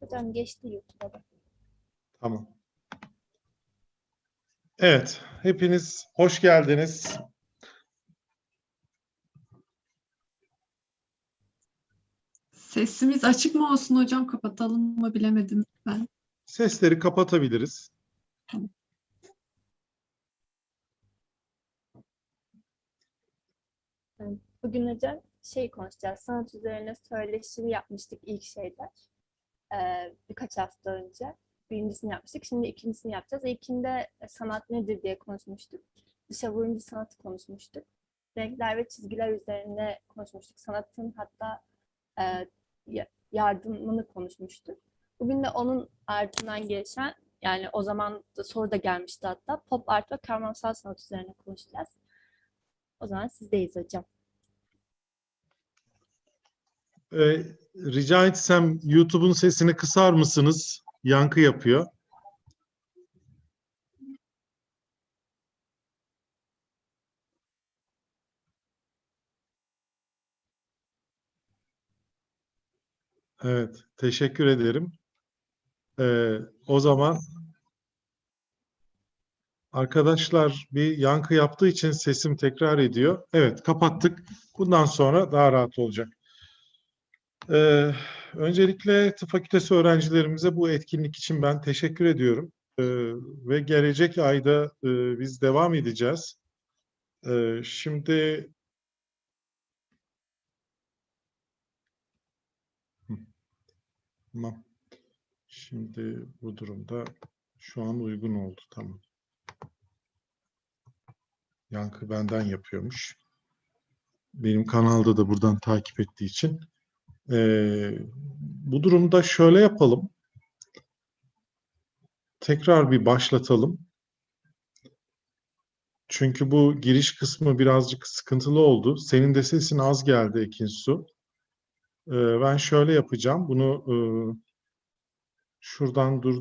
Hocam geçti YouTube'a da. Tamam. Evet, hepiniz hoş geldiniz. Sesimiz açık mı olsun hocam? Kapatalım mı bilemedim ben. Sesleri kapatabiliriz. Bugün hocam şey konuşacağız. Sanat üzerine söyleşi yapmıştık ilk şeyler. Ee, birkaç hafta önce. Birincisini yapmıştık. Şimdi ikincisini yapacağız. İlkinde sanat nedir diye konuşmuştuk. Dışa vuruncu sanatı konuşmuştuk. Renkler ve çizgiler üzerine konuşmuştuk. Sanatın hatta e, ya- yardımını konuşmuştuk. Bugün de onun ardından gelişen yani o zaman da soru da gelmişti hatta pop art ve kavramsal sanat üzerine konuşacağız. O zaman sizdeyiz hocam. Ee, rica etsem YouTube'un sesini kısar mısınız? Yankı yapıyor. Evet, teşekkür ederim. Ee, o zaman arkadaşlar bir yankı yaptığı için sesim tekrar ediyor. Evet, kapattık. Bundan sonra daha rahat olacak. Ee, öncelikle tıp fakültesi öğrencilerimize bu etkinlik için ben teşekkür ediyorum. Ee, ve gelecek ayda e, biz devam edeceğiz. Ee, şimdi tamam. Şimdi bu durumda şu an uygun oldu. Tamam. Yankı benden yapıyormuş. Benim kanalda da buradan takip ettiği için. Ee, bu durumda şöyle yapalım. Tekrar bir başlatalım. Çünkü bu giriş kısmı birazcık sıkıntılı oldu. Senin de sesin az geldi Ekinsu. Ee, ben şöyle yapacağım. Bunu e, şuradan durduracağım.